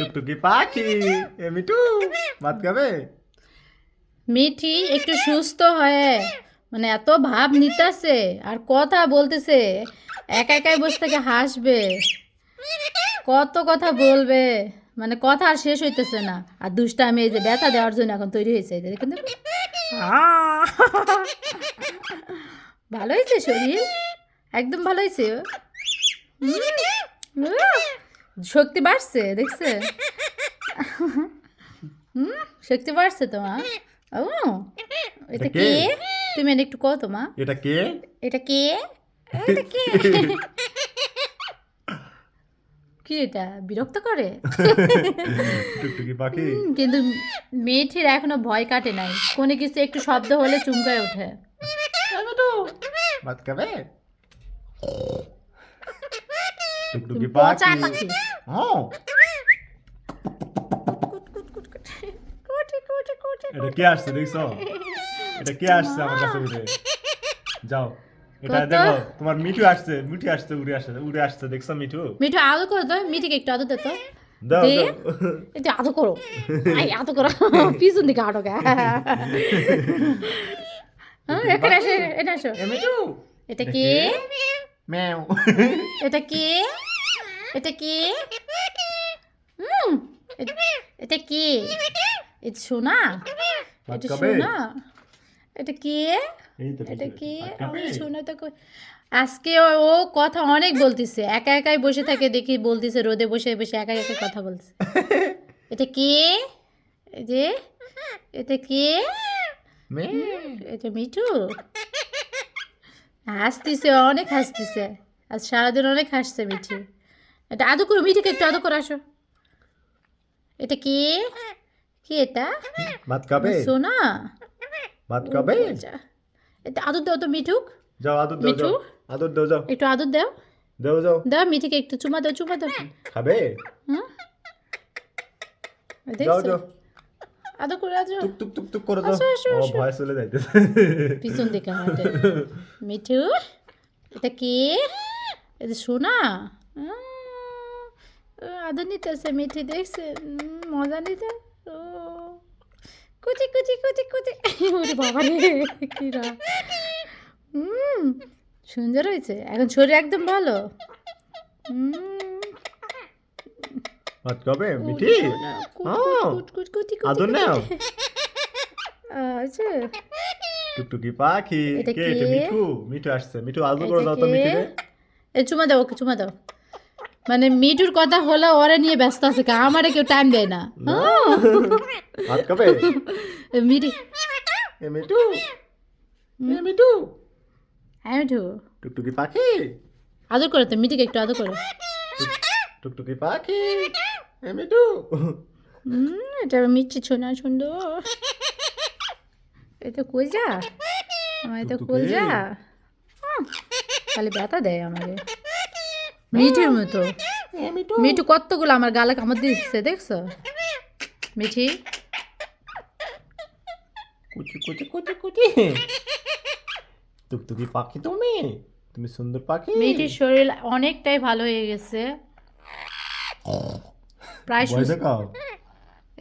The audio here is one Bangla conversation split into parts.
টুকটুকি পাখি মিঠু, ভাত খাবে? মিঠি একটু সুস্থ হয়ে মানে এত ভাব নিতেছে, আর কথা বলতেছে, একা একাই বসে থেকে হাসবে, কত কথা বলবে মানে কথা আর শেষ হইতেছে না। আর দুষ্টামি এই যে ব্যথা দেওয়ার জন্য এখন তৈরি হয়েছে! ভালো হয়েছে শরীর? একদম ভালো হয়েছে? শক্তি বাড়ছে দেখছে? হুম শক্তি বাড়ছে তোমার ও এটা এটা কে? তুমি এনে একটু কত মা। এটা কে? এটা কে? এটা কে? কি এটা? বিরক্ত করে? টুকটুকি পাখি। হুম, কিন্তু মেয়েটির এখনও ভয় কাটে নাই। কোনো কিছু একটু শব্দ হলে চুমকায় ওঠে। ভাত খাবে? টুকটুকি পাখি। হ্যাঁ এটা কে আসছে দেখছ? এটা কে আসছে আমার কাছে উড়ে যাও। এটা দেখো তোমার মিঠু আসছে মিঠু আসছে উড়ে আসছে উড়ে আসছে দেখছ মিঠু? মিঠু আদর করো তো মিঠিকে একটু আদর দে তো। দাও একটু আদর করো। আই আদর করো। পিছন দিকে আটো গা। হ্যাঁ এখানে আসো এটা আসো এ মিঠু। এটা কে? ম্যাও। এটা কে? এটা কে? হুম এটা কে? এটা সোনা? এটা? সোনা? এটা কে? এটা। কি? সোনা তো আজকে ও কথা অনেক বলতিছে। একা একাই বসে থাকে দেখি বলতিছে রোদে বসে বসে একা একা কথা বলছে। এটা কে? এই যে এটা কে। এটা মিঠু। হাসতিছে অনেক হাসতিছে। আজ সারাদিন অনেক হাসছে মিঠি। এটা আদৌ করো মিঠিকে একটু আদৌ করে আসো। এটা কে? কি এটা? ভাত খাবে? সোনা। ভাত খাবে। এটা আদর দাও তো মিঠুক। যাও আদর দাও মিঠু? আদর দাও যাও। একটু আদর দাও। দাও যাও। দাও মিঠিকে একটু চুমা দাও চুমা দাও। খাবে? হুম? যাও দেখছ? যাও। আদর করে আদর টুক টুক টুক টুক করে দাও। আসো, আসো, ও ভয় চলে যাইতেছে। পিছন দিকে হাঁটে মিঠু এটা কি? এটা সোনা। ও, আদর নিতেছে মিঠি দেখছে মজা নিতে ও কুচি কুচি কুচি কুচি ওরে বাবা রে হুম সুন্দর হয়েছে এখন শরীর একদম ভালো ভাত খাবে মিঠি আদর নাও আচ্ছা টুকটুকি পাখি কে মিঠু মিঠু আসছে মিঠু আদর করে দাও তো কে? মিঠি রে এ চুমা দাও ওকে চুমা দাও মানে মিঠুর কথা হলো ওরা নিয়ে ব্যস্ত আছে কা আমারে কেউ টাইম দেয় না। ভাত খাবে? মিঠি। এ মিঠু? এ মিঠু? হ্যাঁ মিঠু। টুকটুকি পাখি? আদর করো তো মিঠিকে একটু আদর করো। টুকটুকি পাখি? এ হুম এটা মিষ্টি ছোনা সুন্দর। এটা কই যা আমার এটা কই যা হুম, খালি ব্যথা দেয় আমাকে মিঠির মতো। মিঠু। মিঠু কতগুলো আমার গালে কামড় দিচ্ছে দেখছ? মিঠি। কুচি কুচি কুচি কুচি। টুকটুকি পাখি তুমি? তুমি সুন্দর পাখি। মিঠির শরীর অনেকটাই ভালো হয়ে গেছে। প্রায় সুস্থ।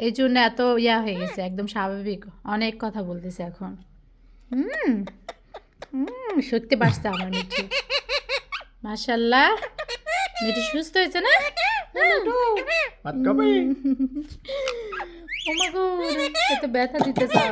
এই জন্য এত ইয়া হয়ে গেছে একদম স্বাভাবিক। অনেক কথা বলতেছে এখন। হুম হুম সত্যি বাঁচতে আমার মিঠি। মাশাল্লাহ। মিঠি সুস্থ হয়েছে না? গো এত ব্যথা দিতে চায়।